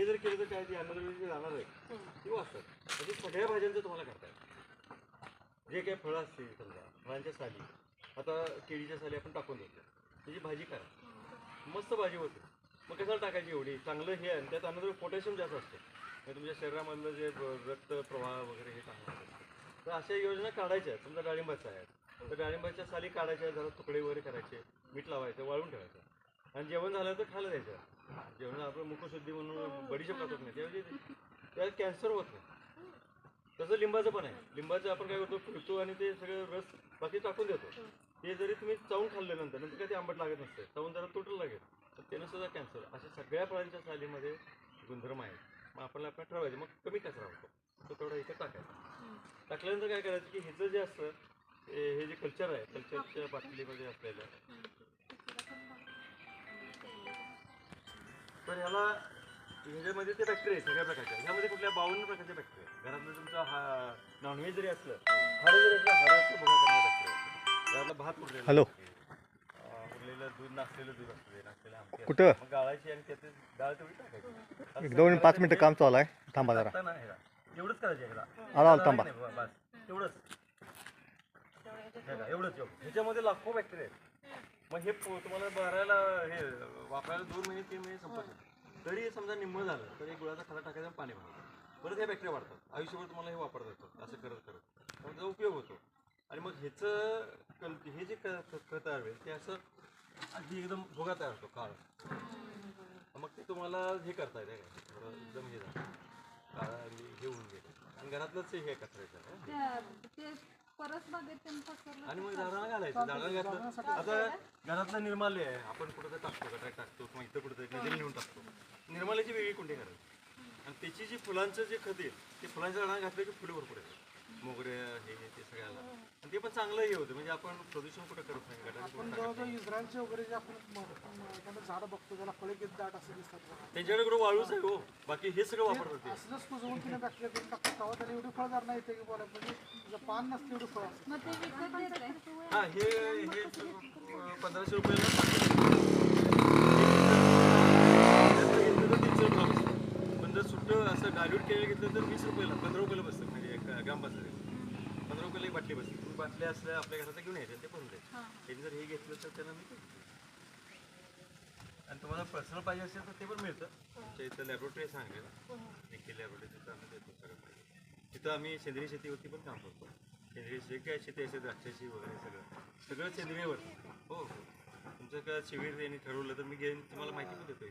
हे जर केलं तर काय ती अन्नद्रव्य जे जाणार आहे ती वाचतात. म्हणजे सगळ्या भाज्यांचं तुम्हाला करता येईल. जे काही फळं असतील समजा फळांच्या साली आता केळीच्या साली आपण टाकून देतो. त्याची भाजी करा. मस्त भाजी होते. मग कशाला टाकायची एवढी? चांगलं हे आहे आणि त्यात अन्नद्रव्य पोटॅशियम जास्त असते. म्हणजे तुमच्या शरीरामधलं जे रक्त प्रवाह वगैरे हे चांगलं असतं. तर अशा योजना काढायच्या. आहेत. समजा डाळिंबाच्या आहेत तर डाळिंबाच्या साली काढायच्या जरा तुकडे वगैरे करायचे मीठ लावायचं वाळून ठेवायचं. आणि जेवण झालं तर खायला द्यायचं जेवण आपण मुखशुद्धी म्हणून बडीशेप टाकत नाही. त्यावेळी त्यात कॅन्सर होत नाही. तसं लिंबाचं पण आहे. लिंबाचं आपण काय करतो फिरतो आणि ते सगळं रस बाकी टाकून देतो. ते जरी तुम्ही चावून खाल्ल्यानंतर नंतर काय ते आंबट लागत नसते. चावून जरा तुटलं लागेल. तर त्यानं सुद्धा कॅन्सर. अशा सगळ्या फळांच्या सालीमध्ये गुणधर्म आहेत. मग आपण आपण ठरवायचं. मग कमी कचरा होतो. तो तेवढा इथे टाकायचा. टाकल्यानंतर काय करायचं की ह्याचं जे असतं हे हे जे कल्चर आहे कल्चरच्या बाटलीमध्ये असलेलं तर ह्याला ह्याच्यामध्ये ते बॅक्टेरिया आहे सगळ्या प्रकारच्या ह्यामध्ये कुठल्या बावन्न प्रकारचे बॅक्टेरिया आहेत. घरातलं तुमचं हा नॉनव्हेज जरी असलं हाड जरी असलं बघा करणारे बॅक्टेरिया घरातला भात उरलेला हॅलो. उरलेलं दूध नासलेलं दूध असतं आमटी कुठं? मग गाळायची आणि त्यात डाळ तेवढी टाकायची एक दोन पाच मिनिटं काम चालू आहे थांबा जरा आता नाही ह्याला. एवढंच करायचं ह्याला आलो, आलो, थांबा. नाही, बस एवढंच हे का, एवढंच एवढं ह्याच्यामध्ये लाखो बॅक्टेरिया आहेत मग हे पो- तुम्हाला भरायला हे वापरायला दोन महिने तीन महिने संपत नाही. तरी समजा निम्म झालं तर एक गुळाचा खडा टाकायचा आणि पाणी भरायचं. परत हे बॅक्टेरिया वाढतात. आयुष्यभर तुम्हाला हे वापरता येतं. असं करत करत. मग त्याचा उपयोग होतो. आणि मग ह्याचं कल- हे जे क- क- खत आहे ते असं अगदी एकदम भोगा तयार होतो काळ. मग ते तुम्हाला हे करता येते थोडं एकदम हे झालं. काळा आणि हे होऊन गेलं. आणि घरातलंच हे कचरायचं ते परसबागेत त्यांनी पसरलं आणि मग झाडाला घातलं आता घरातलं निर्माल्य आहे. आपण कुठं टाकतो गटात टाकतो? किंवा इथं कुठं नदीला नेऊन टाकतो. निर्माल्याची वेगळी कुंडी करायची आणि त्याची जी फुलांचं जे खत आहे ते फुलांच्या झाडाला घातलं की फुले भरपूर येतात. मोगरे हे ते सगळ्याला. आणि ते पण चांगलं हे होतं. म्हणजे आपण प्रदूषण कुठं करत नाही? गटात इस्रायलचे वगैरे जे आपण झाड बघतो त्याला फळे किती दाट असं दिसतात. त्यांच्याकडे कुठं वाळूच आहे हो. बाकी हे सगळं वापरतात ते. असलंच कुजवून तिने बॅक्टेरिया करून टाकतात. तेव्हा त्याला एवढी फळदार नाही येते की बोला म्हणजे तुझं पान नसते मग ते विकत हा हे हे पंधराशे रुपयाला तीनशे बसतं पण जर सुट्टं असं डायल्यूट घेतलं तर वीस रुपयाला पंधरा रुपयाला बसतं म्हणजे एक ग्राम बसतं पंधरा रुपयाला एक बाटली बसते. तुम्ही बाटल्या असल्या आपल्या घरात घेऊन यायच्या ते पण जर हे घेतलं तर मी. आणि तुम्हाला पर्सनल पाहिजे असेल तर ते पण मिळतं. आमच्या इथं लॅबोरेटरी सांगेल निखिल लॅबोरेटरी आम्ही देतो सगळं पाहिजे. तिथं आम्ही सेंद्रिय शेतीवरती पण काम करतो. सेंद्रिय जे काय शेती असेल द्राक्षाची वगैरे सगळं सगळं सेंद्रियवर. हो हो. तुमचं काय शिबिर यांनी ठरवलं तर मी घेईन तुम्हाला माहिती पण देतो